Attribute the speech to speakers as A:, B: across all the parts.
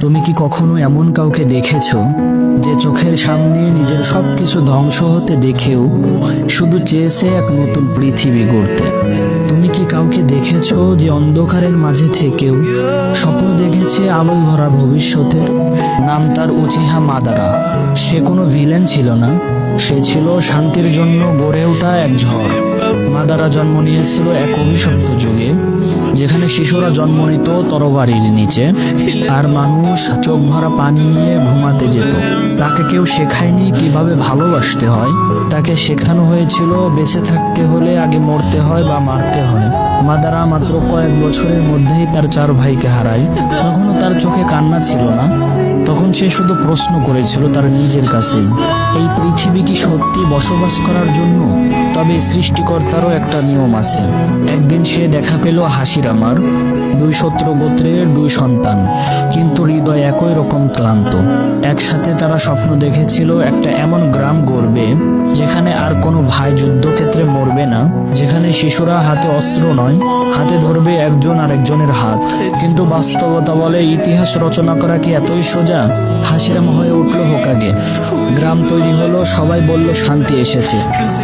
A: তুমি কি কখনো এমন কাউকে দেখেছ যে চোখের সামনে নিজের সবকিছু ধ্বংস হতে দেখেও শুধু চেয়েছে এক নতুন পৃথিবী গড়তে? তুমি কি কাউকে দেখেছ যে অন্ধকারের মাঝে থেকেও স্বপ্ন দেখেছে আলোয় ভরা ভবিষ্যতের? নাম তার উচিহা মাদারা। সে কোনো ভিলেন ছিল না। সে ছিল শান্তির জন্য গড়ে ওঠা এক ঝড়। মাদারা জন্ম নিয়েছিল এক অভিশপ্ত যুগে। যেখানে শিশুরা জন্ম নিত তরবারির নিচে, আর মানুষ চোখ ভরা পানি নিয়ে ঘুমাতে যেত। তাকে কেউ শেখায়নি কীভাবে ভালোবাসতে হয়। তাকে শেখানো হয়েছিল বেঁচে থাকতে হলে আগে মরতে হয় বা মারতে হয়। মাদারা মাত্র কয়েক বছরের মধ্যেই তার চার ভাইকে হারায়। তখনও তার চোখে কান্না ছিল না। তখন সে শুধু প্রশ্ন করেছিল তার নিজের কাছে, এই পৃথিবী কি সত্যি বসবাস করার জন্য? তবে সৃষ্টিকর্তারও একটা নিয়ম আছে। একদিন সে দেখা পেল হাসির আমার, দুই সত্র গোত্রের দুই সন্তান, কিন্তু হৃদয় একই রকম ক্লান্ত। একসাথে তারা স্বপ্ন দেখেছিল একটা এমন গ্রাম গড়বে, যেখানে আর কোনো ভাই যুদ্ধক্ষেত্রে মরবে না, যেখানে শিশুরা হাতে অস্ত্র নয়, হাতে ধরবে একজন আরেকজনের হাত। কিন্তু বাস্তবতা বলে ইতিহাস রচনা করা কি এতই সোজা? হাসিরাম হয়ে উঠল হোকাগে। গ্রাম তৈরি হলো, সবাই বলল, শান্তি এসেছে।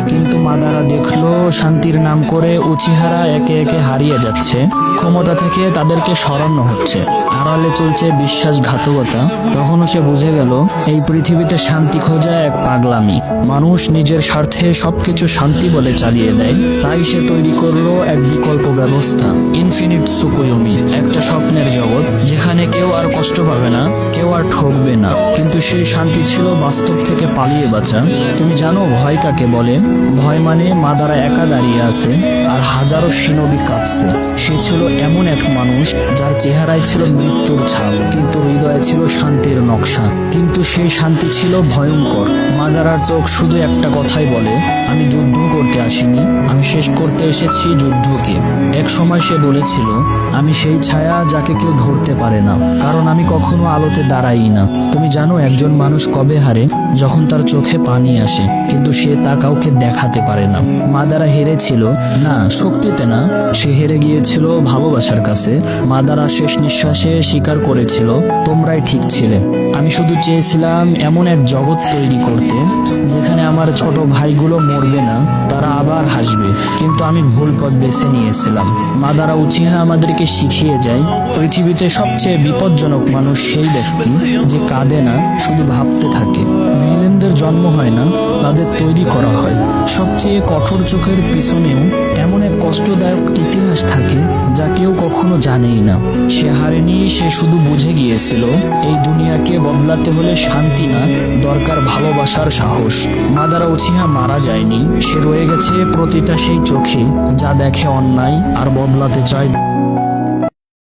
A: কিন্তু মাদারা দেখল, শান্তির নাম করে উচিহারা একে একে হারিয়ে যাচ্ছে। ক্ষমতা থেকে তাদেরকে সরানো হচ্ছে। আড়ালে চলছে বিশ্বাসঘাতকতা। তখনও সে বুঝে গেল, এই পৃথিবীতে শান্তি খোঁজা এক পাগলামি। মানুষ নিজের স্বার্থে সবকিছু শান্তি বলে চালিয়ে দেয়। তাই সে তৈরি করল এক বিকল্প ব্যবস্থা, ইনফিনিট সুকুয়মি। একটা কষ্ট পাবে না, কেউ আর ঠকবে না। কিন্তু সেই শান্তি ছিল বাস্তব থেকে পালিয়ে বাঁচা। তুমি জানো ভয় কাকে বলে? ভয় মানে মাদারা একা দাঁড়িয়ে আছে আর হাজারো সিনবি কাঁপছে। সে ছিল এমন এক মানুষ যার চেহারায় ছিল মৃত্যুর ছাপ, কিন্তু হৃদয়ে ছিল শান্তির নকশা। কিন্তু সেই শান্তি ছিল ভয়ঙ্কর। মাদারার চোখ শুধু একটা কথাই বলে, আমি যুদ্ধ আসিনি। আমি শেষ করতে এসেছি যুদ্ধকে। এক সময় সে বলেছিল, আমি সেই ছায়া যাকে কেউ ধরতে পারে না, কারণ আমি কখনো আলোতে দাঁড়াই না। তুমি জানো একজন মানুষ কবে হারে? যখন তার চোখে পানি আসে, কিন্তু সে তা কাউকে দেখাতে পারে না। মাদারা হেরেছিল, না, শক্তিতে না। সে হেরে গিয়েছিল ভালোবাসার কাছে। মাদারা শেষ নিঃশ্বাসে স্বীকার করেছিল, তোমরাই ঠিক ছিলে। আমি শুধু চেয়েছিলাম এমন এক জগৎ তৈরি করতে, যেখানে আমার ছোট ভাইগুলো মরবে না। তারা আবার হাসবে। কিন্তু আমি ভুল পথ বেছে নিয়েছিলাম। মাদারা উচিহা আমাদেরকে শিখিয়ে যায়, পৃথিবীতে সবচেয়ে বিপজ্জনক মানুষ সেই ব্যক্তি যে কাঁদে না, শুধু ভাবতে থাকে। ভিলেনদের জন্ম হয় না, তাদের তৈরি করা হয়। সবচেয়ে কঠোর চোখের পিছনেও এমন এক কষ্টদায়ক ইতিহাস থাকে, যা কেউ কখনো জানেই না। সে হারেনি সে শুধু বুঝে গিয়েছিল, এই দুনিয়াকে বদলাতে হলে শান্তি না, দরকার ভালোবাসার সাহস। মাদারা উচিহা মারা যায়নি, সে রয়ে গেছে প্রতিটা সেই চোখে যা দেখে অন্যায় আর বদলাতে চায়।